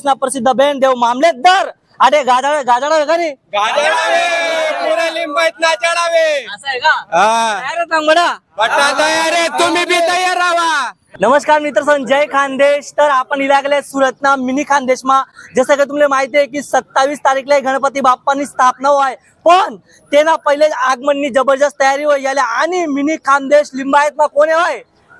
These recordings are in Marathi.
खानदेशना प्रसिद्ध बेन देव अरे गाजाळा का नाही पुरे लिंबायत ना चढावे असं आहे का? हा. तयार आहेत ना म्हणा बट्टा तयार आहे तुम्ही बी तयार राहा. नमस्कार मित्र जय खानदेश. तर आपण इला गेले सुरतना मिनी खानदेश मा. जसं की तुम्हाला माहिती आहे की सत्तावीस तारीखला गणपती बाप्पानी स्थापना होय पण तेना पहिले आगमननी जबरदस्त तयारी होय आणि मिनी खानदेश लिंबायत मा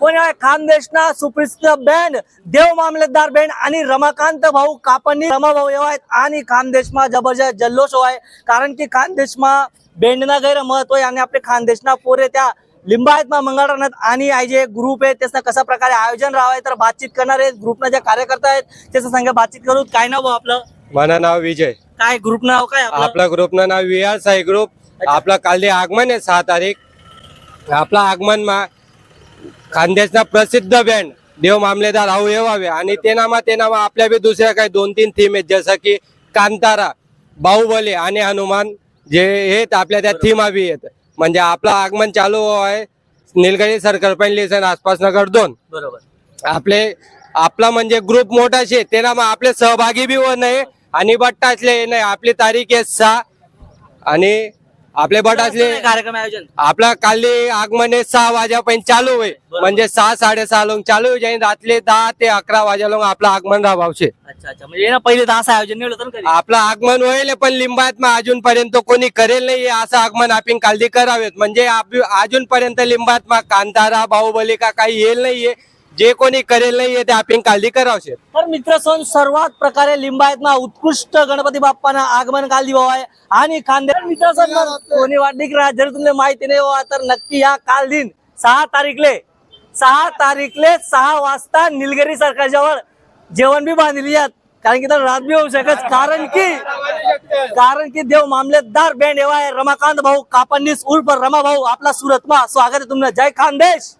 कोण होय कोण आहे खानदेशना सुप्रसिद्ध बँड देव मामलेदार बँड आणि रमाकांत भाऊ कापणी रमा भाऊ येव आहेत आणि खानदेशमा जबरदस्त जल्लोष होय. कारण की खानदेशमा बँडना गैर महत्त्व आहे आणि आपले खानदेशना पोरे त्या लिंबायत मा मंगळरानात आणि आहे जे ग्रुप आहे त्याचं कशा प्रकारे आयोजन राहावं तर बातचीत करणार आहेत. ग्रुपना जे कार्यकर्ता आहेत त्याचं संग बातचीत करू. काय नाव भाऊ आपलं? मला नाव विजय. काय ग्रुप नाव काय आपलं? ग्रुपनं नाव व्ही आर साई ग्रुप आपला काल आगमन आहे सहा तारीख. आपला आगमन खानदेशना प्रसिद्ध बँड देव मामलेदार हाऊ येवावे आणि ते नामा ते नामा आपल्या बी दुसऱ्या काही दोन तीन थीम आहेत जसं की कांतारा बाहुबली आणि हनुमान जे आहेत आपल्या त्या थीमा बी आहेत. म्हणजे आपलं आगमन चालू आहे निलगिरी सर्कल पण आसपास नगर दोन. बरोबर. आपले आपला म्हणजे ग्रुप मोठा शे ते ना मग आपले सहभागी बी व नाही आणि बट्टा असले नाही. आपली तारीख आहे सहा आणि आपले बट असले कार्यक्रम आयोजन. आपला काली आगमन सहा वाजेपर्यंत चालू होईल म्हणजे सहा साडेसहा लोक चालू होईल आणि रात्री दहा ते अकरा वाजे लोक आपलं आगमन राहावशे अच्छा अच्छा. म्हणजे हे ना पहिले दहा आयोजन नाही होतं ना कधी? आपलं आगमन होईल पण लिंबायत मग अजूनपर्यंत कोणी करेल नाही. असं आगमन आपण कालदी करावेत. म्हणजे आप- अजूनपर्यंत लिंबायत मग कांतारा बाहुबली का काही येईल नाहीये. जे कोणी करेल नाहीये ते आपण कालदी करावशे तर मित्र सण सर्वात प्रकारे लिंबायत ना उत्कृष्ट गणपती बाप्पाना आगमन काल दिवा आहे. आणि खांदे मित्र सण कोणी वाटली की जर तुम्हाला माहिती नाही व्हा तर नक्की या काल दिन सहा तारीखले सहा तारीखले सहा वाजता निलगिरी सरकारजवळ जेवण बी बांधली आहेत. कारण की तर रात बी होऊ शकत. कारण की कारण की देव मामलेदार बँड एवा आहे. रमाकांत भाऊ कापणीस उर्फ रमा भाऊ आपला सुरतमा. स्वागत आहे तुमचं. जय खानदेश.